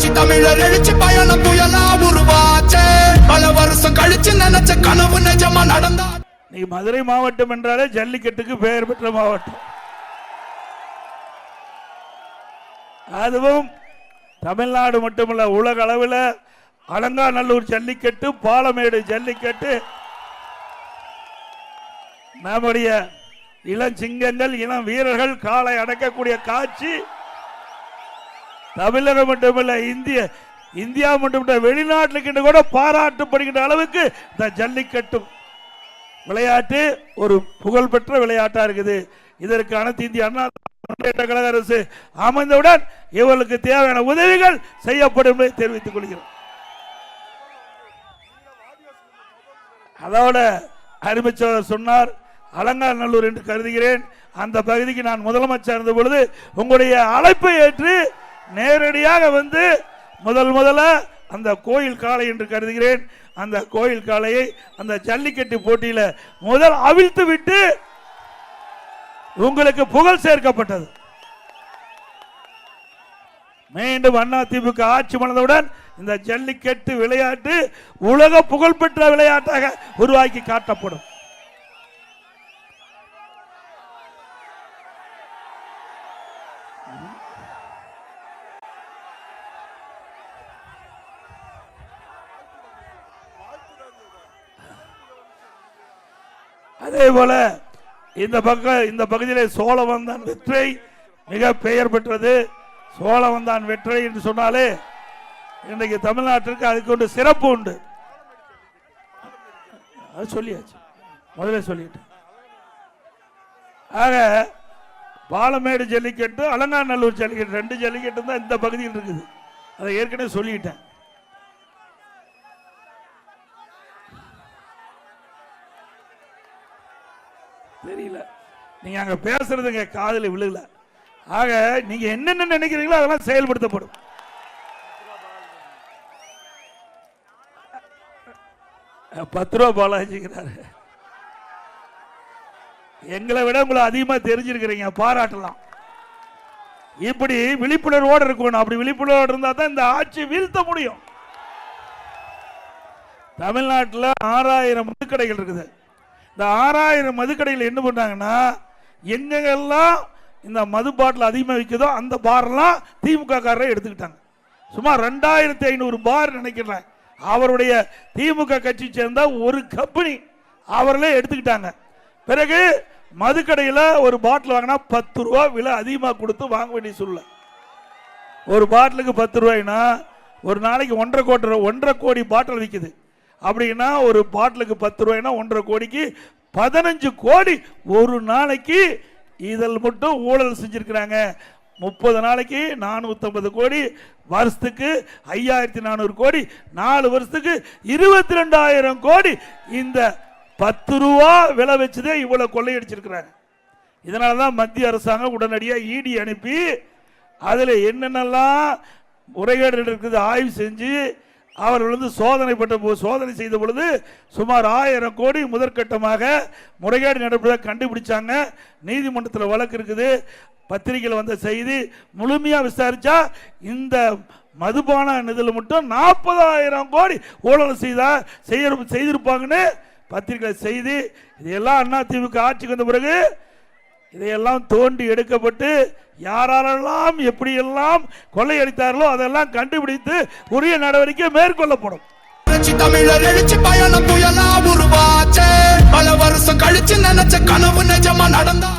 புரட்சி தமிழர் எழுச்சி பயணம் புயலா உருவாச்சே. பல வருஷம் கழிச்சு நினைச்ச கனவு நிஜமா நடந்தா நீ மதுரை மாவட்டம் என்றாலே ஜல்லிக்கட்டுக்கு பெயர் பெற்ற மாவட்டம். அதுவும் தமிழ்நாடு மட்டுமல்ல உலக அளவில் அலங்காநல்லூர் ஜல்லிக்கட்டு பாலமேடு ஜல்லிக்கட்டு நம்முடைய இளஞ்சிங்கங்கள் இளம் வீரர்கள் காலை அடக்கக்கூடிய காட்சி தமிழகம் மட்டுமல்ல இந்திய இந்தியா மட்டுமல்ல வெளிநாட்டுக்கு கூட பாராட்டப்படுகின்ற அளவுக்கு இந்த ஜல்லிக்கட்டு விளையாட்டு ஒரு புகழ்பெற்ற விளையாட்டா இருக்குது. இதற்கு அனைத்து இந்திய அண்ணா முன்னேற்ற கழக அரசு அமைந்தவுடன் இவர்களுக்கு தேவையான உதவிகள் செய்யப்படும் என்பதை தெரிவித்துக் கொள்கிறோம். அதோட அறிவிச்சவர் சொன்னார் அலங்காநல்லூர் என்று கருதுகிறேன். அந்த பகுதிக்கு நான் முதலமைச்சர் இருந்த பொழுது உங்களுடைய அழைப்பை ஏற்று நேரடியாக வந்து முதல் முதல்ல அந்த கோயில் காளை என்று கருதுகிறேன். அந்த கோயில் காளையை அந்த ஜல்லிக்கட்டு போட்டியில முதல் அவிழ்த்து விட்டு உங்களுக்கு புகழ் சேர்க்கப்பட்டது. மீண்டும் அண்ணா திமுக ஆட்சி மலர்ந்தவுடன் இந்த ஜல்லிக்கட்டு விளையாட்டு உலக புகழ்பெற்ற விளையாட்டாக உருவாக்கி காட்டப்படும். அதே போல இந்த பக்கம் இந்த பகுதியில் சோழவந்தான் வெற்றி. மிக பெயர் பெற்றது. சோழவந்தான் வெற்றி என்று சொன்னாலே இன்றைக்கு தமிழ்நாட்டிற்கு அதுக்கு ஒன்று சிறப்பு உண்டு. அது சொல்லியாச்சு. முதல்ல சொல்லிட்டு ஆக பாலமேடு ஜல்லிக்கட்டு அலங்காநல்லூர் ஜல்லிக்கட்டு ரெண்டு ஜல்லிக்கட்டு தான் இந்த பகுதியில் இருக்குது. அதை ஏற்கனவே சொல்லிட்டேன். தெரியல. நீங்க அங்க பேசுறதுங்க காதல விழுகல. ஆக நீங்க என்னென்ன நினைக்கிறீங்களோ அதெல்லாம் செயல்படுத்தப்படும். பத்து ரூபா பாலாஜிக்கிறாரு எங்களை விட உங்களை அதிகமா தெரிஞ்சிருக்கிறீங்க பாராட்டலாம். இப்படி விழிப்புணர்வோடு இருக்கணும். அப்படி விழிப்புணர்வோடு இருந்தா தான் இந்த ஆட்சி வீழ்த்த முடியும். தமிழ்நாட்டில் ஆறாயிரம் மதுக்கடைகள் இருக்குது. இந்த ஆறாயிரம் மதுக்கடையில் என்ன பண்ணாங்கன்னா எங்கெங்கெல்லாம் இந்த மது பாட்டில் அதிகமாக விற்குதோ அந்த பார்லாம் திமுக காரரை எடுத்துக்கிட்டாங்க. சுமார் ரெண்டாயிரத்தி ஐநூறு பார் நினைக்கிறேன். அவருடைய திமுக கட்சி சேர்ந்த ஒரு கம்பெனி அவர்களே எடுத்துக்கிட்டாங்க. பிறகு மதுக்கடையில் ஒரு பாட்டில் வாங்கினா பத்து ரூபா விலை அதிகமாக கொடுத்து வாங்க வேண்டிய சூழ்நிலை. ஒரு பாட்டிலுக்கு பத்து ரூபாய்னா ஒரு நாளைக்கு ஒன்றரை கோடி ஒன்றரை கோடி பாட்டில் விற்குது அப்படின்னா ஒரு பாட்டிலுக்கு பத்து ரூபாய்னா ஒன்றரை கோடிக்கு பதினஞ்சு கோடி ஒரு நாளைக்கு இதில் மட்டும் ஊழல் செஞ்சுருக்கிறாங்க. முப்பது நாளைக்கு நானூற்றம்பது கோடி வருஷத்துக்கு ஐயாயிரத்தி நானூறு கோடி நாலு வருஷத்துக்கு இருபத்தி ரெண்டாயிரம் கோடி இந்த பத்து ரூபா விலை வச்சுதே இவ்வளோ கொள்ளையடிச்சிருக்கிறாங்க. இதனால தான் மத்திய அரசாங்கம் உடனடியாக இடி அனுப்பி அதில் என்னென்னலாம் முறைகேடு இருக்குது ஆய்வு செஞ்சு அவர்கள் வந்து சோதனைப்பட்ட போ- சோதனை செய்த பொழுது சுமார் ஆயிரம் கோடி முதற்கட்டமாக முறைகேடு நடப்பதாக கண்டுபிடிச்சாங்க. நீதிமன்றத்தில் வழக்கு இருக்குது. பத்திரிகையில் வந்த செய்தி முழுமையாக விசாரித்தா இந்த மதுபான இதில் மட்டும் நாற்பதாயிரம் கோடி ஊழல் செய்தா செய்ய செய்திருப்பாங்கன்னு பத்திரிகை செய்தி. இதெல்லாம் அண்ணா திமுக ஆட்சிக்கு வந்த பிறகு இதையெல்லாம் தோண்டி எடுக்கப்பட்டு யாரெல்லாம் எப்படியெல்லாம் கொள்ளையடித்தார்களோ அதெல்லாம் கண்டுபிடித்து உரிய நடவடிக்கை மேற்கொள்ளப்படும். தமிழர் எழுச்சி பயணம் புயலா உருவாச்சே. பல வருஷம் கழிச்சு நினைச்ச கனவு நிஜமா நடந்தா